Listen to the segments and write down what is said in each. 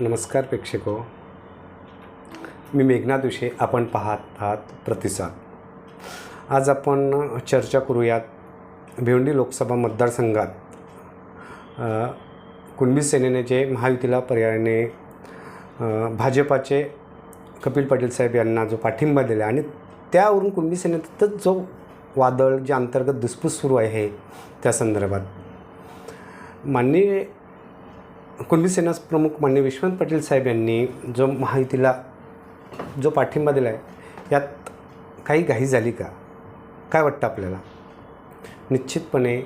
नमस्कार प्रेक्षको. मी मेघनाथ उशे आपण पाहत आहात प्रतिसाद. आज आपण चर्चा करूयात भिवंडी लोकसभा मतदारसंघात. कुणबी सेनेने जे महायुतीला पर्यायाने भाजपाचे कपिल पाटील साहेब यांना जो पाठिंबा दिला आणि त्यावरून कुणबी सेनेतच जो वादळ जे अंतर्गत दुसपूस सुरू आहे त्या संदर्भात. माननीय कुणबी सेना प्रमुख मान्य विश्वनाथ पाटील साहेब यांनी जो महायुतीला जो पाठिंबा दिला आहे यात काही घाई झाली का? काय वाटतं आपल्याला? निश्चितपणे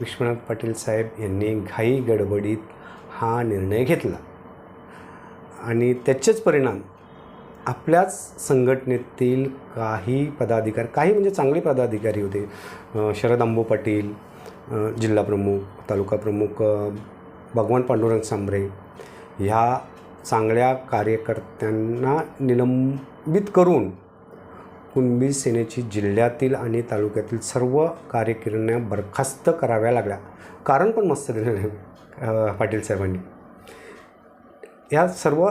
विश्वनाथ पाटील साहेब यांनी घाई गडबडीत हा निर्णय घेतला. आणि त्याचेच परिणाम आपल्याच संघटनेतील काही पदाधिकारी काही म्हणजे चांगले पदाधिकारी होते. शरद आंबो पाटील जिल्हाप्रमुख जिल्हा प्रमुख तालुका प्रमुख भगवान पांडुरंग सांबरे ह्या चांगल्या कार्यकर्त्यांना निलंबित करून कुणबी सेनेची जिल्ह्यातील आणि तालुक्यातील सर्व कार्यकिरण्या बरखास्त कराव्या लागल्या. कारण पण मस्त दिलेलं आहे पाटील साहेबांनी? ह्या सर्व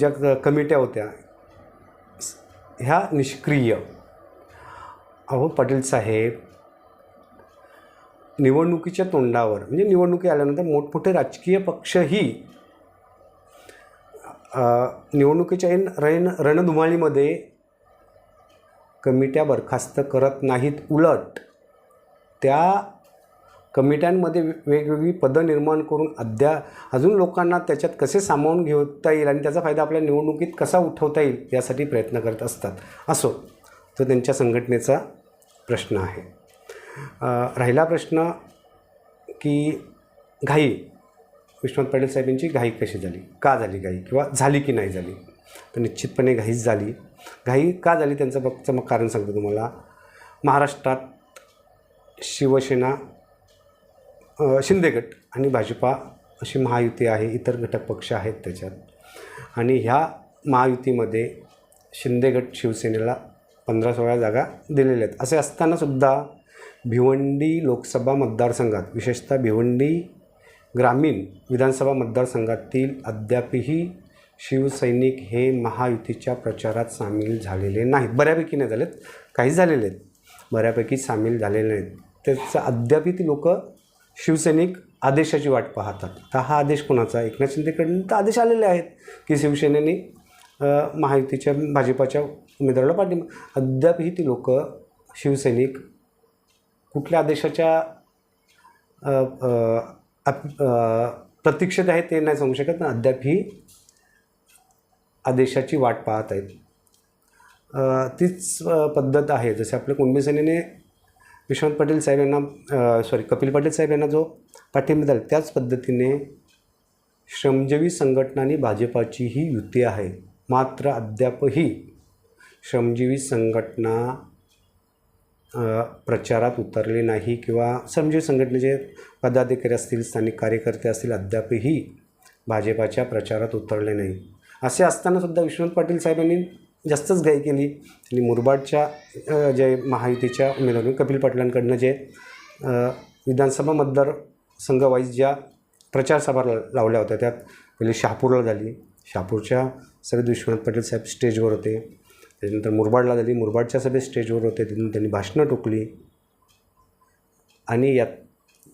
ज्या क- कमिट्या होत्या ह्या निष्क्रिय. अहो पाटील साहेब निवडणुकीच्या तोंडावर म्हणजे निवडणुकी आल्यानंतर मोठमोठे राजकीय पक्षही निवडणुकीच्या ऐन रण रणधुमाळीमध्ये कमिट्या बरखास्त करत नाहीत उलट त्या कमिट्यांमध्ये वेगवेगळी पदं निर्माण करून अद्या अजून लोकांना त्याच्यात कसे सामावून घेता येईल आणि त्याचा फायदा आपल्या निवडणुकीत कसा उठवता येईल यासाठी प्रयत्न करत असतात. असो तो त्यांच्या संघटनेचा प्रश्न आहे. राहिला प्रश्न की घाई. विश्वनाथ पाटील साहेबांची घाई कशी झाली? का झाली घाई? किंवा झाली की नाही झाली? तर निश्चितपणे घाईच झाली. घाई का झाली त्यांचं फक्त मग कारण सांगतो तुम्हाला. महाराष्ट्रात शिवसेना शिंदेगट शिंदे गट आणि भाजपा अशी महायुती आहे इतर घटक पक्ष आहेत त्याच्यात. आणि ह्या महायुतीमध्ये शिंदे गट शिवसेनेला पंधरा सोळा जागा दिलेल्या आहेत. असे असतानासुद्धा भिवंडी लोकसभा मतदारसंघात विशेषतः भिवंडी ग्रामीण विधानसभा मतदारसंघातील अद्यापही शिवसैनिक हे महायुतीच्या प्रचारात सामील झालेले नाहीत. बऱ्यापैकी नाही झालेत काही झालेले आहेत बऱ्यापैकी सामील झालेले नाहीत. त्याचं अद्यापही ती लोक शिवसैनिक आदेशाची वाट पाहतात. तर हा आदेश कोणाचा? एकनाथ शिंदेकडून तर आदेश आलेले आहेत की शिवसेनेने महायुतीच्या भाजपाच्या उमेदवाराला पाठिंबा अद्यापही ती लोक शिवसैनिक कुठल्या आदेशाच्या प्रतीक्षेत आहे ते नाही सांगू शकत ना. अद्याप ही आदेशाची वाट पाहत आहेत. तीच पद्धत आहे. जसे आपल्या कुणबी सेनेने विश्वनाथ पाटील साहेब यांना सॉरी कपिल पाटील साहेब यांना जो पाठिंबा दिला त्याच पद्धतीने श्रमजीवी संघटना आणि भाजपाचीही युती आहे. मात्र अद्यापही श्रमजीवी संघटना प्रचारात उतरले नाही किंवा संजीव संघटनेचे पदाधिकारी असतील स्थानिक कार्यकर्ते असतील अद्यापही भाजपाच्या प्रचारात उतरले नाही. असे असतानासुद्धा विश्वनाथ पाटील साहेबांनी जास्तच घाई केली. आणि मुरबाडच्या जे महायुतीच्या उमेदवार कपिल पाटलांकडनं जे विधानसभा मतदार संघवाईज ज्या प्रचारसभा ला- लावल्या होत्या त्यात पहिली शहापूरला झाली. शहापूरच्या सगळे विश्वनाथ पाटील साहेब स्टेजवर होते. त्याच्यानंतर मुरबाडला झाली. मुरबाडच्या सभेत स्टेजवर होते. तिथून त्यांनी भाषणं टोकली. आणि यात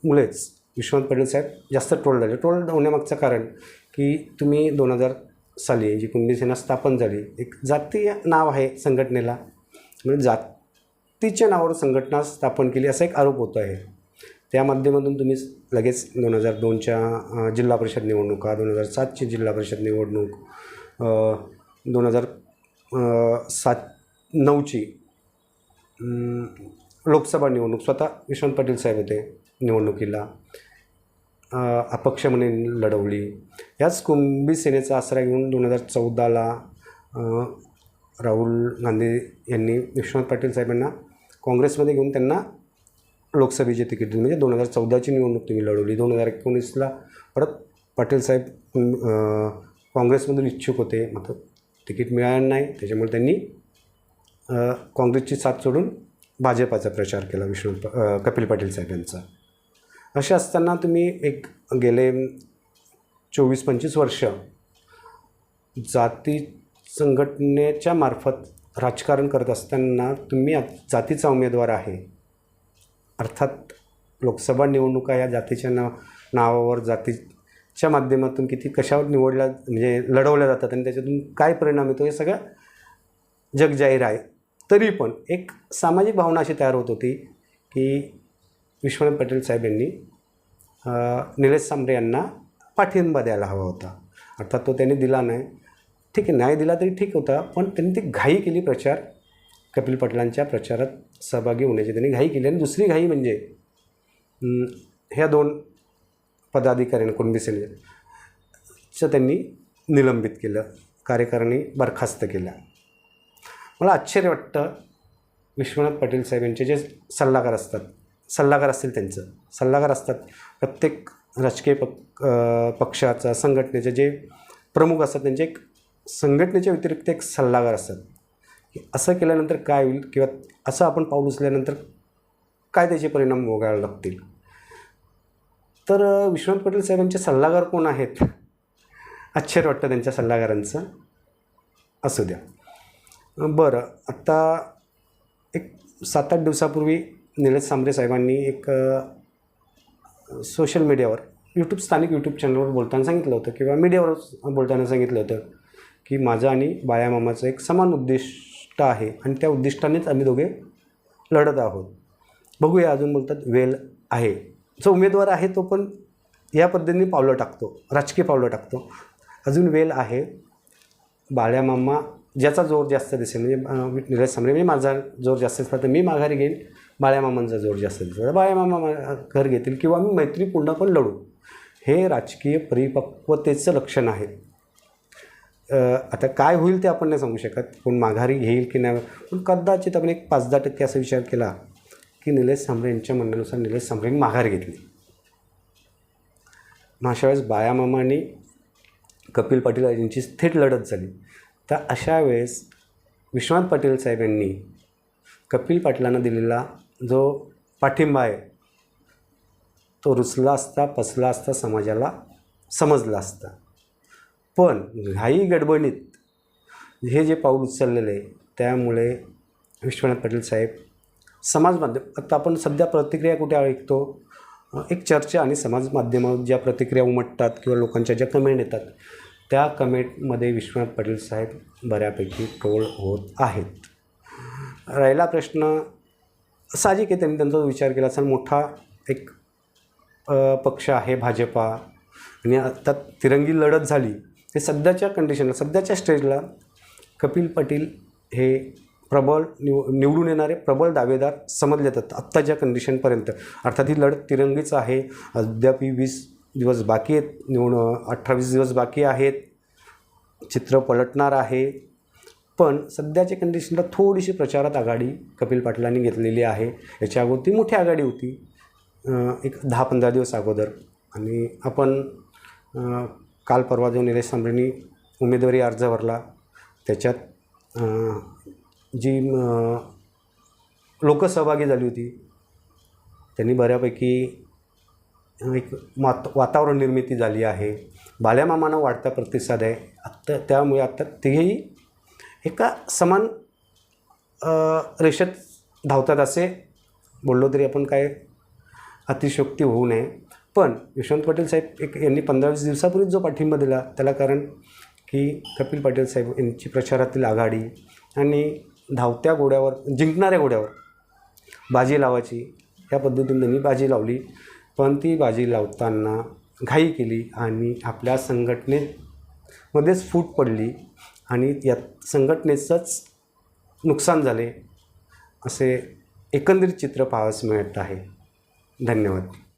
मुळेच विश्वनाथ पाटील साहेब जास्त ट्रोल झाले. ट्रोल होण्यामागचं कारण की तुम्ही दोन हजार साली जी कुणबी सेना स्थापन झाली एक जातीय नाव आहे संघटनेला. म्हणजे जातीच्या नावावर संघटना स्थापन केली असा एक आरोप होतो आहे. त्या माध्यमातून तुम्ही लगेच दोन हजार दोनच्या जिल्हा परिषद निवडणुका दोन हजार सातची जिल्हा परिषद निवडणूक दोन हजार सात नऊची लोकसभा निवडणूक. स्वतः विश्वनाथ पाटील साहेब होते निवडणुकीला. अपक्ष म्हणून लढवली. याच कुंभी सेनेचा आसरा घेऊन दोन हजार चौदाला राहुल गांधी यांनी विश्वनाथ पाटील साहेबांना काँग्रेसमध्ये घेऊन त्यांना लोकसभेचे तिकीट दिले. म्हणजे दोन हजार चौदाची निवडणूक तुम्ही लढवली. दोन हजार एकोणीसला परत पाटील साहेब काँग्रेसमधून इच्छुक होते. मात्र तिकीट मिळालं नाही. त्याच्यामुळे त्यांनी काँग्रेसची साथ सोडून भाजपाचा प्रचार केला विष्णू कपिल पाटील साहेब यांचा असे असताना तुम्ही एक गेले चोवीस पंचवीस वर्ष जाती संघटनेच्या मार्फत राजकारण करत असताना तुम्ही जातीचा उमेदवार आहे. अर्थात लोकसभा निवडणुका या जातीच्या नाव नावावर जाती च्या माध्यमातून किती कशावर निवडल्या म्हणजे लढवल्या जातात आणि त्याच्यातून काय परिणाम येतो हे सगळं जग जाहीर आहे. तरी पण एक सामाजिक भावना अशी तयार होत होती की विश्वनाथ पटेल साहेब यांनी निलेश सांबरे यांना पाठिंबा द्यायला हवा होता. अर्थात तो त्यांनी दिला नाही. ठीक आहे नाही दिला तरी ठीक होता पण त्यांनी ती घाई केली प्रचार. कपिल पटलांच्या प्रचारात सहभागी होण्याची त्यांनी घाई केली. आणि दुसरी घाई म्हणजे ह्या दोन पदाधिकाऱ्यांनी कुणबी सेनेच्या त्यांनी निलंबित केलं. कार्यकारिणी बरखास्त केल्या. मला आश्चर्य वाटतं विश्वनाथ पाटील साहेब यांचे जे सल्लागार असतात सल्लागार असतील त्यांचं. सल्लागार असतात प्रत्येक राजकीय पक पक्षाचा संघटनेचे जे प्रमुख असतात त्यांचे एक संघटनेच्या व्यतिरिक्त एक सल्लागार असतात. की असं केल्यानंतर काय होईल? किंवा असं आपण पाऊल उचलल्यानंतर काय त्याचे परिणाम भोगायला लागतील? तर विश्वनाथ पटेल साहेबांचे सल्लागार कोण आहेत? आश्चर्य वाटतं त्यांच्या सल्लागारांचं. असू द्या. बरं. आत्ता एक सात आठ दिवसापूर्वी निलेश सांबरे साहेबांनी एक सोशल मीडियावर यूट्यूब स्थानिक यूट्यूब चॅनलवर बोलताना सांगितलं होतं किंवा मीडियावर बोलताना सांगितलं होतं की माझं आणि बाळ्यामामाचं एक समान उद्दिष्ट आहे आणि त्या उद्दिष्टानेच आम्ही दोघे लढत आहोत. बघूया अजून बोलतात वेल आहे. जो उमेदवार आहे तो पण या पद्धतीने पावलं टाकतो राजकीय पावलं टाकतो. अजून वेल आहे बाळ्यामामा ज्याचा जोर जास्त दिसेल म्हणजे निलेश सांबरे म्हणजे माझा जोर जास्त दिसला तर मी माघारी घेईन बाळ्यामामांचा जोर जास्त दिसला. तर बाळ्यामामा घर घेतील किंवा मी मैत्रीपूर्ण पण लढू. हे राजकीय परिपक्वतेचं लक्षण आहे. आता काय होईल ते आपण नाही सांगू शकत कोण माघारी घेईल की नाही. पण कदाचित आपण एक पाच दहा टक्के असा विचार केला की निलेश सांबरे यांच्या म्हणण्यानुसार निलेश सांबरेंनी माघार घेतली. मग अशा वेळेस बायामामा आणि कपिल पाटील यांची थेट लढत झाली. तर अशा वेळेस विश्वनाथ पाटील साहेब यांनी कपिल पाटलांना दिलेला जो पाठिंबा आहे तो रुचला असता पसला असता समाजाला समजला असता. पण घाई गडबडीत हे जे पाऊल उचललेलं आहे त्यामुळे विश्वनाथ पाटील साहेब समाज माध्यम आता आपण सध्या प्रतिक्रिया कुठे ऐकतो? एक चर्चा आणि समाज माध्यमावर ज्या प्रतिक्रिया उमटतात किंवा लोकांच्या ज्या कमेंट येतात त्या कमेंटमध्ये विश्वनाथ पाटील साहेब बऱ्यापैकी ट्रोल होत आहेत. राहिला प्रश्न साहजिक आहे त्यांनी त्यांचा विचार केला असेल मोठा एक पक्ष आहे भाजपा आणि आता तिरंगी लढत झाली. हे सध्याच्या कंडिशनला सध्याच्या स्टेजला कपिल पाटील हे प्रबळ निव निवडून येणारे प्रबळ दावेदार समजले जातात आत्ताच्या कंडिशनपर्यंत अर्थात ही लढत तिरंगीच आहे. अद्याप वीस दिवस बाकी आहेत. निवड अठ्ठावीस दिवस बाकी आहेत. चित्र पलटणार आहे. पण सध्याच्या कंडिशनला थोडीशी प्रचारात आघाडी कपिल पाटलांनी घेतलेली आहे. याच्या अगोदर ती मोठी आघाडी होती. एक दहा पंधरा दिवस अगोदर. आणि आपण काल परवा जो निलेश सांबरेंनी उमेदवारी अर्ज भरला त्याच्यात जी लोक सहभागी झाली होती त्यांनी बऱ्यापैकी एक मात वातावरण निर्मिती झाली आहे. बाल्यामामांना वाढता प्रतिसाद आहे. आत्ता त्यामुळे आत्ता तेही एका समान रेषेत धावतात असे बोललो तरी आपण काय अतिशयोक्ती होऊ नये. पण यशवंत पाटील साहेब एक यांनी पंधरा वीस दिवसापूर्वीच जो पाठिंबा दिला त्याला कारण की कपिल पाटील साहेब यांची प्रचारातील आघाडी आणि धावत्या घोड्यावर जिंकणाऱ्या घोड्यावर बाजी लावायची. या पद्धतीने त्यांनी बाजी लावली. पण ती बाजी लावताना घाई केली आणि आपल्या संघटनेमध्येच फूट पडली आणि या संघटनेचंच नुकसान झाले असे एकंदरीत चित्र पाहावयास मिळत आहे. धन्यवाद.